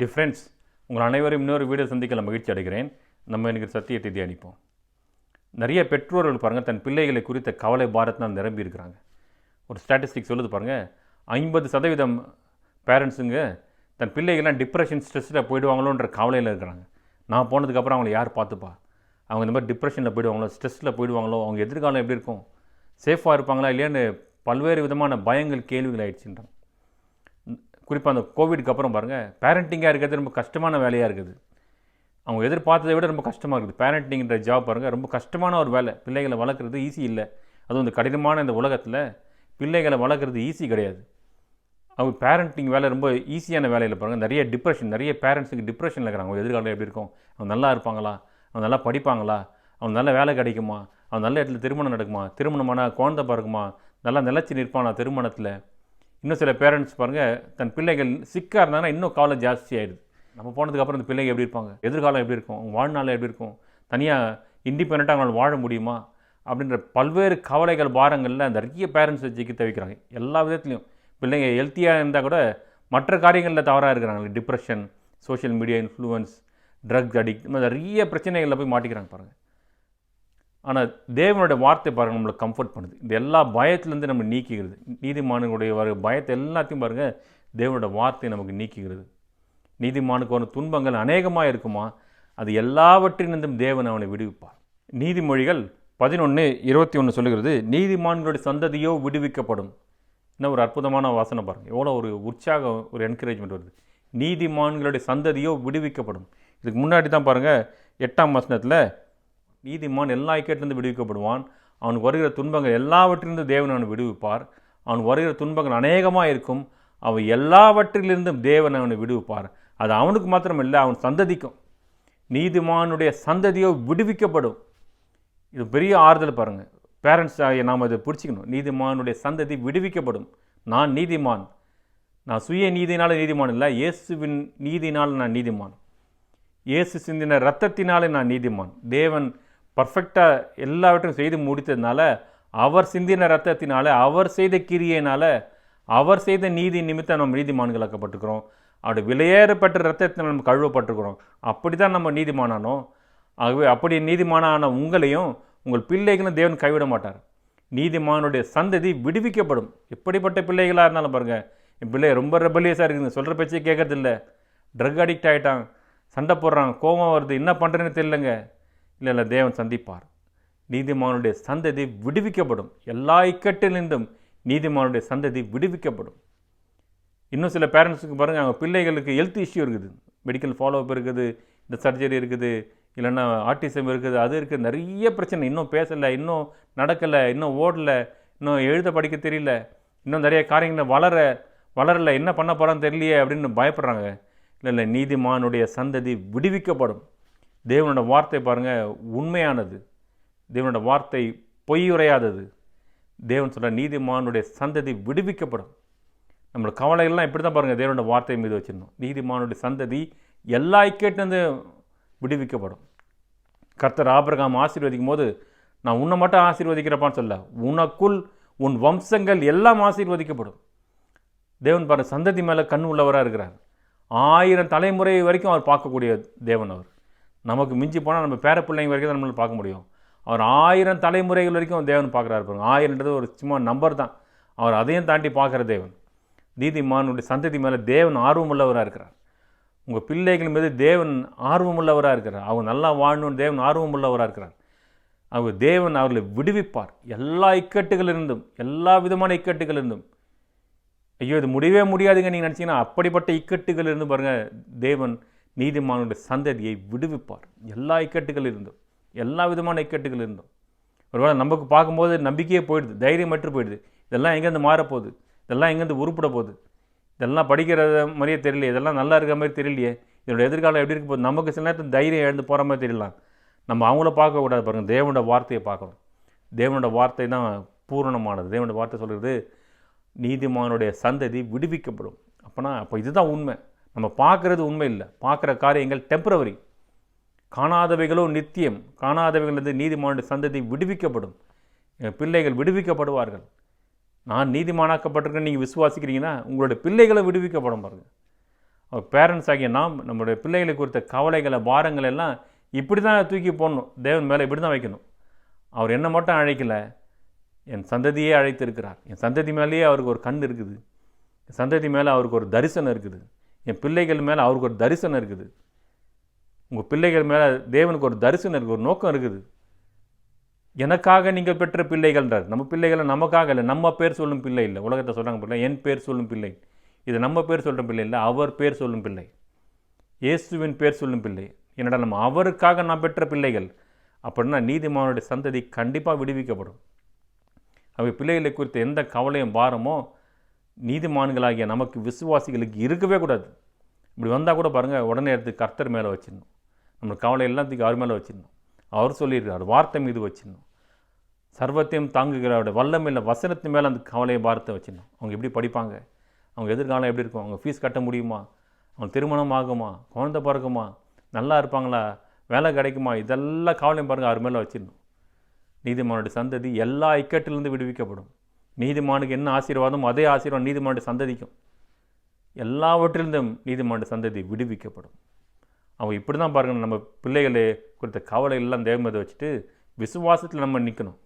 Difference உங்கள் அனைவரும் இன்னொரு வீடியோ சந்திக்கல மகிழ்ச்சி அடைகிறேன். நம்ம எனக்கு சத்தியத்தை தியானிப்போம் நிறைய பெற்றோர்கள் பாருங்கள் தன் பிள்ளைகளை குறித்த கவலை பாரத்தினால் நிரம்பி இருக்கிறாங்க. ஒரு ஸ்டாட்டிஸ்டிக் சொல்லுது பாருங்கள் ஐம்பது சதவீதம் பேரண்ட்ஸுங்க தன் பிள்ளைகள்லாம் டிப்ரெஷன் ஸ்ட்ரெஸ்ஸில் போயிடுவாங்களோன்ற கவலையில் இருக்கிறாங்க. நான் போனதுக்கப்புறம் அவங்கள யார் பார்த்துப்பா? அவங்க இந்த மாதிரி டிப்ரெஷனில் போயிடுவாங்களோ ஸ்ட்ரெஸ்ஸில் போயிடுவாங்களோ அவங்க எதிர்காலம் எப்படி இருக்கும்? சேஃபாக இருப்பாங்களா இல்லையான்னு பல்வேறு விதமான பயங்கள் கேள்விகள் ஆயிடுச்சுன்றாங்க. குறிப்பாக அந்த கோவிடுக்கு அப்புறம் பாருங்கள் பேரண்டிங்காக இருக்கிறது ரொம்ப கஷ்டமான வேலையாக இருக்குது. அவங்க எதிர்பார்த்ததை விட ரொம்ப கஷ்டமாக இருக்குது. பேரண்டிங்கிற ஜாப் பாருங்கள் ரொம்ப கஷ்டமான ஒரு வேலை. பிள்ளைகளை வளர்க்குறது ஈஸி இல்லை. அதுவும் இந்த கடினமான இந்த உலகத்தில் பிள்ளைகளை வளர்க்குறது ஈஸி கிடையாது. அவங்க பேரண்டிங் வேலை ரொம்ப ஈஸியான வேலையில் பாருங்கள் நிறைய டிப்ரெஷன் நிறைய பேரண்ட்ஸுக்கு டிப்ரெஷனில் இருக்கிறாங்க. அவங்க எதிர்காலம் எப்படி இருக்கும்? அவங்க நல்லா இருப்பாங்களா? அவங்க நல்லா படிப்பாங்களா? அவங்க நல்ல வேலை கிடைக்குமா? அவன் நல்ல இடத்துல திருமணம் நடக்குமா? திருமணமானா குழந்தை பிறக்குமா நல்லா நிலச்சி நிற்பானா திருமணத்தில்? இன்னும் சில பேரண்ட்ஸ் பாருங்கள் தன் பிள்ளைகள் சிக்காக இருந்தாங்கன்னா இன்னும் கவலை ஜாஸ்தி ஆயிடுது. நம்ம போனதுக்கப்புறம் இந்த பிள்ளைங்க எப்படி இருப்பாங்க? எதிர்காலம் எப்படி இருக்கும்? அவங்க வாழ்நாள் எப்படி இருக்கும்? தனியாக இண்டிபெண்ட்டாக அவங்களால் வாழ முடியுமா? அப்படின்ற பல்வேறு கவலைகள் பாரங்களில் நிறைய பேரண்ட்ஸ் சிக்கி தவிக்கிறாங்க. எல்லா விதத்துலையும். பிள்ளைங்க ஹெல்த்தியாக இருந்தால் கூட மற்ற காரியங்களில் தவறாக இருக்கிறாங்க. Depression social media influence drug addict இந்த மாதிரி நிறைய பிரச்சனைகளில் போய் மாட்டிக்கிறாங்க பாருங்கள் ஆனால் தேவனுடைய வார்த்தை பாருங்கள் நம்மளை கம்ஃபர்ட் பண்ணுது. இந்த எல்லா பயத்துலேருந்து நம்ம நீக்கிக்கிறது. நீதிமானுடைய வர பயத்தை எல்லாத்தையும் பாருங்கள் தேவனோட வார்த்தை நமக்கு நீக்கிக்கிறது. நீதிமானுக்கு வரும் துன்பங்கள் அநேகமாக இருக்குமா? அது எல்லாவற்றிலிருந்தும் தேவன் அவனை விடுவிப்பார். நீதிமொழிகள் பதினொன்று இருபத்தி ஒன்று சொல்லுகிறது நீதிமான்களுடைய சந்ததியோ விடுவிக்கப்படும். இன்னும் ஒரு அற்புதமான வாசனை பாருங்கள் எவ்வளோ ஒரு உற்சாகம் ஒரு என்கரேஜ்மெண்ட் வருது. நீதிமான்களுடைய சந்ததியோ விடுவிக்கப்படும். இதுக்கு முன்னாடி தான் பாருங்கள் எட்டாம் வசனத்தில் நீதிமான் எல்லா இக்கட்டிலிருந்து விடுவிக்கப்படுவான். அவன் வருகிற துன்பங்கள் எல்லாவற்றிலிருந்து தேவன் அவனை விடுவிப்பார். அவன் வருகிற துன்பங்கள் அநேகமாக இருக்கும். அவன் எல்லாவற்றிலிருந்தும் தேவன் அவனை விடுவிப்பார். அது அவனுக்கு மாத்திரம் இல்லை அவன் சந்ததிக்கும். நீதிமானுடைய சந்ததியோ விடுவிக்கப்படும். இது பெரிய ஆறுதல் பாருங்கள் பேரண்ட்ஸ் நாம் இதை பிடிச்சிக்கணும். நீதிமானுடைய சந்ததி விடுவிக்கப்படும். நான் நீதிமான். நான் சுய நீதினால் நீதிமான் இல்லை இயேசுவின் நீதினால் நான் நீதிமான். இயேசு சிந்தின ரத்தத்தினாலே நான் நீதிமான். தேவன் பர்ஃபெக்டாக எல்லாவற்றையும் செய்து முடித்ததுனால அவர் சிந்தின ரத்தத்தினால அவர் செய்த கிரியையினால அவர் செய்த நீதி நிமித்தம் நம்ம நீதிமான்களாக்கப்பட்டிருக்கிறோம் அவருடைய விலையேறப்பட்ட ரத்தத்தினால் நம்ம கழுவப்பட்டிருக்கிறோம். அப்படி தான் நம்ம நீதிமானானோம் ஆகவே அப்படி நீதிமானான உங்களையும் உங்கள் பிள்ளைகளும் தேவன் கைவிட மாட்டார். நீதிமானுடைய சந்ததி விடுவிக்கப்படும். எப்படிப்பட்ட பிள்ளைகளாக இருந்தாலும் பாருங்கள் என் பிள்ளை ரொம்ப ரெபலியஸாக இருக்குது. சொல்கிற பேச்சே கேட்கறதில்ல. ட்ரக் அடிக்ட் ஆகிட்டான் சண்டை போடுறான். கோபம் வருது. என்ன பண்ணுறேன்னு தெரியலங்க. இல்லை தேவன் சந்திப்பார். நீதிமானுடைய சந்ததி விடுவிக்கப்படும். எல்லா இக்கட்டிலிருந்தும் நீதிமானுடைய சந்ததி விடுவிக்கப்படும். இன்னும் சில பேரண்ட்ஸுக்கு பாருங்கள் அவங்க பிள்ளைகளுக்கு ஹெல்த் இஷ்யூ இருக்குது. மெடிக்கல் ஃபாலோஅப் இருக்குது இந்த சர்ஜரி இருக்குது இல்லைன்னா ஆர்டிசம் இருக்குது அது இருக்குது. நிறைய பிரச்சனை. இன்னும் பேசலை இன்னும் நடக்கலை இன்னும் ஓடலை இன்னும் எழுத படிக்க தெரியல இன்னும் நிறைய காரியங்களை வளர வளரலை. என்ன பண்ண போகிறான்னு தெரியலையே அப்படின்னு பயப்படுறாங்க. இல்லை இல்லை நீதிமானுடைய சந்ததி விடுவிக்கப்படும். தேவனோட வார்த்தை பாருங்கள் உண்மையானது. தேவனோட வார்த்தை பொய்யுரையாதது. தேவன் சொல்கிற நீதிமானுடைய சந்ததி விடுவிக்கப்படும். நம்மளோட கவலைகள்லாம் இப்படி தான் பாருங்கள் தேவனோட வார்த்தை மீது வச்சிருந்தோம். நீதிமானுடைய சந்ததி எல்லா இக்கேட்டிலேருந்து விடுவிக்கப்படும். கர்த்தர் ஆபிரகாம் ஆசீர்வதிக்கும் போது நான் உன்னை மட்டும் ஆசீர்வதிக்கிறப்பான்னு சொல்ல உனக்குள் உன் வம்சங்கள் எல்லாம் ஆசீர்வதிக்கப்படும். தேவன் பாருங்கள் சந்ததி மேலே கண் உள்ளவராக இருக்கிறார். ஆயிரம் தலைமுறை வரைக்கும் அவர் பார்க்கக்கூடிய தேவன் அவர். நமக்கு மிஞ்சி போனால் நம்ம பேர பிள்ளைங்க வரைக்கும் தான் நம்மளால் பார்க்க முடியும். அவர் ஆயிரம் தலைமுறைகள் வரைக்கும் தேவன் பார்க்குறாரு பாருங்க. ஆயிரன்றது ஒரு சும்மா நம்பர் தான். அவர் அதையும் தாண்டி பார்க்குற தேவன். நீதிமானுடைய சந்ததி மேலே தேவன் ஆர்வமுள்ளவராக இருக்கிறார். உங்கள் பிள்ளைகள் மீது தேவன் ஆர்வமுள்ளவராக இருக்கிறார். அவங்க நல்லா வாழணும்னு தேவன் ஆர்வமுள்ளவராக இருக்கிறார். அவர் தேவன் அவர்களை விடுவிப்பார். எல்லா இக்கட்டுகளிலிருந்தும் எல்லா விதமான இக்கட்டுகளிலிருந்தும். ஐயோ இது முடியவே முடியாதுங்க நீங்கள் நினச்சிங்கன்னா அப்படிப்பட்ட இக்கட்டுகளிலிருந்து பாருங்கள் தேவன் நீதிமானுடைய சந்ததியை விடுவிப்பார். எல்லா இக்கட்டுகள் இருந்தும் எல்லா விதமான இக்கட்டுகள் இருந்தும். ஒருவேளை நமக்கு பார்க்கும்போது நம்பிக்கையே போயிடுது தைரியமற்று போயிடுது. இதெல்லாம் எங்கேருந்து மாறப்போகுது? இதெல்லாம் எங்கேருந்து உருப்பிட போகுது? இதெல்லாம் படிக்கிறத மாதிரியே தெரியலையே இதெல்லாம் நல்லா இருக்கிற மாதிரி தெரியலையே. இதோட எதிர்காலம் எப்படி இருக்க போகுது? நமக்கு சில நேரத்தில் தைரியம் எழுந்து போகிற மாதிரி தெரியலாம். நம்ம அவங்கள பார்க்கக்கூடாது பாருங்கள் தேவனோட வார்த்தையை பார்க்கணும். தேவனோட வார்த்தை தான் பூரணமானது. தேவனோட வார்த்தை சொல்கிறது நீதிமானுடைய சந்ததி விடுவிக்கப்படும். அப்போனா அப்போ இதுதான் உண்மை. நம்ம பார்க்குறது உண்மை இல்லை. பார்க்குற காரியங்கள் டெம்பரவரி காணாதவைகளோ நித்தியம். காணாதவைகளது நீதிமானுடைய சந்ததி விடுவிக்கப்படும். என் பிள்ளைகள் விடுவிக்கப்படுவார்கள். நான் நீதிமானாக்கப்பட்டிருக்கேன் நீங்கள் விசுவாசிக்கிறீங்கன்னா உங்களுடைய பிள்ளைகளை விடுவிக்கப்படும் பாருங்கள் அவர் பேரண்ட்ஸ் ஆகிய நாம் நம்மளுடைய பிள்ளைகளை குறித்த கவலைகளை பாரங்கள் எல்லாம் இப்படி தான் தூக்கி போடணும். தேவன் மேலே இப்படி தான் வைக்கணும். அவர் என்ன மட்டும் அழைக்கல. என் சந்ததியே அழைத்திருக்கிறார். என் சந்ததி மேலேயே அவருக்கு ஒரு கண் இருக்குது. என் சந்ததி மேலே அவருக்கு ஒரு தரிசனம் இருக்குது. என் பிள்ளைகள் மேலே அவருக்கு ஒரு தரிசனம் இருக்குது. உங்கள் பிள்ளைகள் மேலே தேவனுக்கு ஒரு தரிசனம் இருக்குது ஒரு நோக்கம் இருக்குது. எனக்காக நீங்கள் பெற்ற பிள்ளைகள்ன்றார் நம்ம பிள்ளைகளை நமக்காக இல்லை. நம்ம பேர் சொல்லும் பிள்ளை இல்லை. உலகத்தை சொல்கிறாங்க பிள்ளை என் பேர் சொல்லும் பிள்ளை. இது நம்ம பேர் சொல்கிற பிள்ளை இல்லை அவர் பேர் சொல்லும் பிள்ளை. இயேசுவின் பேர் சொல்லும் பிள்ளை. என்னடா நம்ம அவருக்காக நான் பெற்ற பிள்ளைகள். அப்படின்னா நீதிமானுடைய சந்ததி கண்டிப்பாக விடுவிக்கப்படும். அவங்க பிள்ளைகளை குறித்த எந்த கவலையும் பாரமோ நீதிமான்களாகிய நமக்கு விசுவாசிகளுக்கு இருக்கவே கூடாது. இப்படி வந்தால் கூட பாருங்கள் உடனே எடுத்து கர்த்தர் மேலே வச்சிடணும். நம்ம கவலை எல்லாத்துக்கும் அவர் மேலே வச்சிடணும். அவர் சொல்லியிருக்கார் வார்த்தை மீது வச்சிடணும். சர்வத்தையும் தாங்குகிறவருடைய வல்லமையில் வசனத்து மேலே அந்த கவலையை பாரத்தை வச்சிடணும். அவங்க எப்படி படிப்பாங்க? அவங்க எதிர்காலம் எப்படி இருக்கும்? அவங்க ஃபீஸ் கட்ட முடியுமா? அவங்க திருமணம் ஆகுமா? குழந்த பிறக்குமா? நல்லா இருப்பாங்களா? வேலை கிடைக்குமா? இதெல்லாம் கவலையும் பாருங்கள் அவர் மேலே வச்சிடணும். நீதிமானுடைய சந்ததி எல்லா இக்கட்டிலேருந்து விடுவிக்கப்படும். நீதிமானுக்கு என்ன ஆசீர்வாதமோ அதே ஆசீர்வாதம் நீதிமானுடைய சந்ததிக்கும். எல்லாவற்றிலிருந்தும் நீதிமானுடைய சந்ததி விடுவிக்கப்படும். அவங்க இப்படி தான் பாருங்க நம்ம பிள்ளைகளை குறித்த கவலை எல்லாம் தேவமதை வச்சுட்டு விசுவாசத்தில் நம்ம நிற்கணும்